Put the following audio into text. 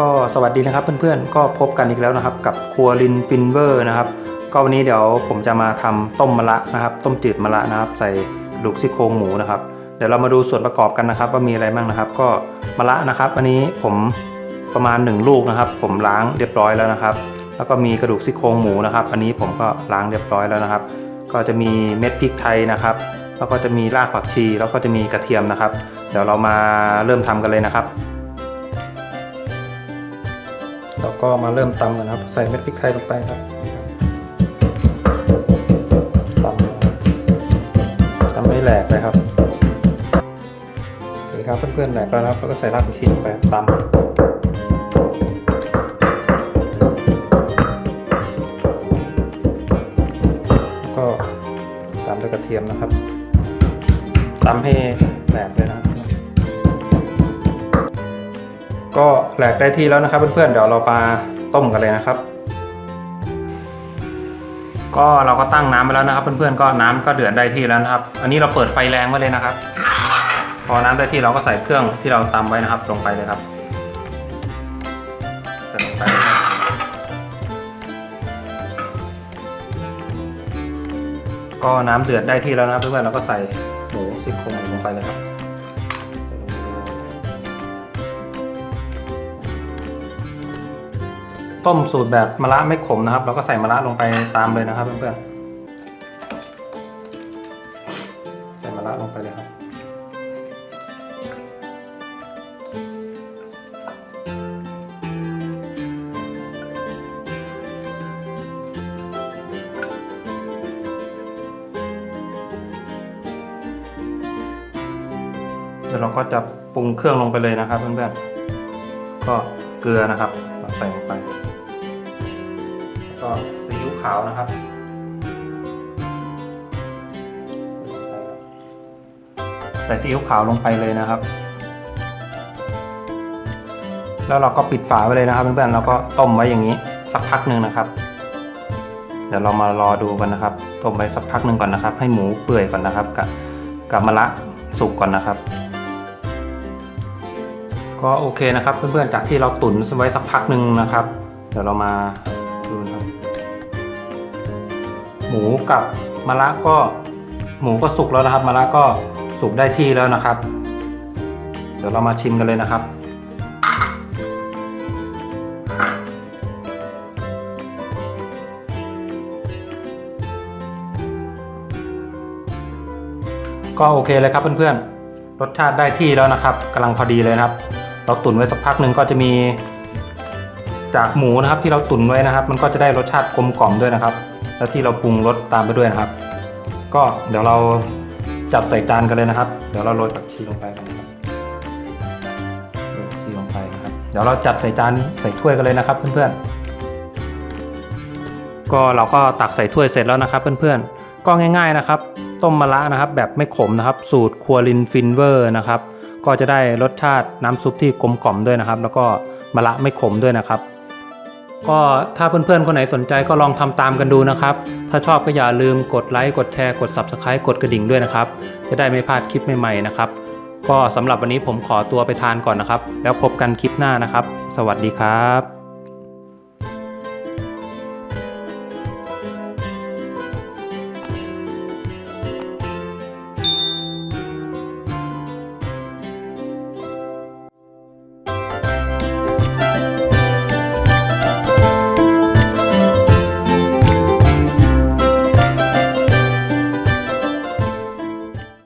ก็สวัสดีนะครับเพื่อนๆ ก็พบกันอีกแล้วนะครับ กับครัวลินฟินเวอร์นะครับ ก็วันนี้เดี๋ยวผมจะมาทำต้มมะระนะครับ ต้มจืดมะระนะครับ ใส่กระดูกซี่โครงหมูนะครับ เดี๋ยวเรามาดูส่วนประกอบกันนะครับ ว่ามีอะไรบ้างนะครับ ก็มะระนะครับ อันนี้ผมประมาณ 1 ลูกนะครับ ผมล้างเรียบร้อยแล้วนะครับ แล้วก็มีกระดูกซี่โครงหมูนะครับ อันนี้ผมก็ล้างเรียบร้อยแล้วนะครับ ก็จะมีเม็ดพริกไทยนะครับ แล้วก็จะมีรากผักชี แล้วก็จะมีกระเทียมนะครับ เดี๋ยวเรามาเริ่มทำกันเลยนะครับ เราก็มาเริ่มตำกันนะครับ ใส่เม็ดพริกไทยลงไปครับตำตำให้แหลกเลยครับโอเคครับเพื่อนๆแหลกแล้วครับ แล้วก็ใส่รากผักชีลงไปตำแล้วก็ตามด้วยกระเทียมนะครับตำให้แหลกเลยนะครับ ก็แหลกได้ที่แล้วนะครับเพื่อนๆเดี๋ยวเรามาต้มกันเลยนะครับ ก็เราก็ตั้งน้ำไปแล้วนะครับ เพื่อนๆก็น้ำก็เดือดได้ที่แล้วนะครับ อันนี้เราเปิดไฟแรงไว้เลยนะครับ พอน้ำได้ที่เราก็ใส่เครื่องที่เราตำไว้นะครับลงไปเลยครับใส่ลงไปก็น้ำเดือดได้ที่แล้วนะครับเพื่อนๆเราก็ใส่หมูซี่โครงลงไปเลยครับ ต้มสูตรแบบมะระไม่ขมนะครับ เราก็ใส่มะระลงไปตามเลยนะครับเพื่อนๆ ใส่มะระลงไปเลยครับ เดี๋ยวเราก็จะปรุงเครื่องลงไปเลยนะครับเพื่อนๆ ก็เกลือนะครับเราใส่ลงไป ก็ซีอิ๊วขาวนะครับใส่ซีอิ๊วขาวลงไปเลยนะครับ แล้วเราก็ปิดฝาไว้เลยนะครับเพื่อนๆแล้วก็ต้มไว้อย่างนี้สักพักหนึ่งนะครับ เดี๋ยวเรามารอดูกันนะครับ ต้มไว้สักพักหนึ่งก่อนนะครับ ให้หมูเปื่อยก่อนนะครับ กับกับมะระสุกก่อนนะครับ ก็โอเคนะครับเพื่อนๆจากที่เราตุ๋นไว้สักพักหนึ่งนะครับ เดี๋ยวเรามา หมูกับมะระก็หมูก็สุกแล้วนะครับมะระก็สุกได้ที่แล้วนะครับ เดี๋ยวเรามาชิมกันเลยนะครับ ก็โอเคเลยครับเพื่อนๆรสชาติได้ที่แล้วนะครับกำลังพอดีเลยนะครับ เราตุ๋นไว้สักพักหนึ่งก็จะมีจากหมูนะครับที่เราตุ๋นไว้นะครับ มันก็จะได้รสชาติกลมกล่อมด้วยนะครับ แล้วที่เราปรุงรสตามไปด้วยนะครับ ก็เดี๋ยวเราจัดใส่จานกันเลยนะครับ เดี๋ยวเราโรยผักชีลงไปกันนะครับโรยผักชีลงไปนะครับ เดี๋ยวเราจัดใส่จานใส่ถ้วยกันเลยนะครับ เพื่อนๆ ก็เราก็ตักใส่ถ้วยเสร็จแล้วนะครับ เพื่อนๆ ก็ง่าย ๆนะครับ ต้มมะระนะครับ แบบไม่ขมนะครับ สูตรครัวลินฟินเวอร์นะครับ ก็จะได้รสชาติน้ำซุปที่กลมกล่อมด้วยนะครับ แล้วก็มะระไม่ขมด้วยนะครับ ก็ถ้าเพื่อนๆ คนไหนสนใจก็ลองทำตามกันดูนะครับ ถ้าชอบก็อย่าลืมกดไลค์ กดแชร์ กด Subscribe กดกระดิ่งด้วยนะครับ จะได้ไม่พลาดคลิปใหม่ๆนะครับ ก็สำหรับวันนี้ผมขอตัวไปทานก่อนนะครับ แล้วพบกันคลิปหน้านะครับ สวัสดีครับ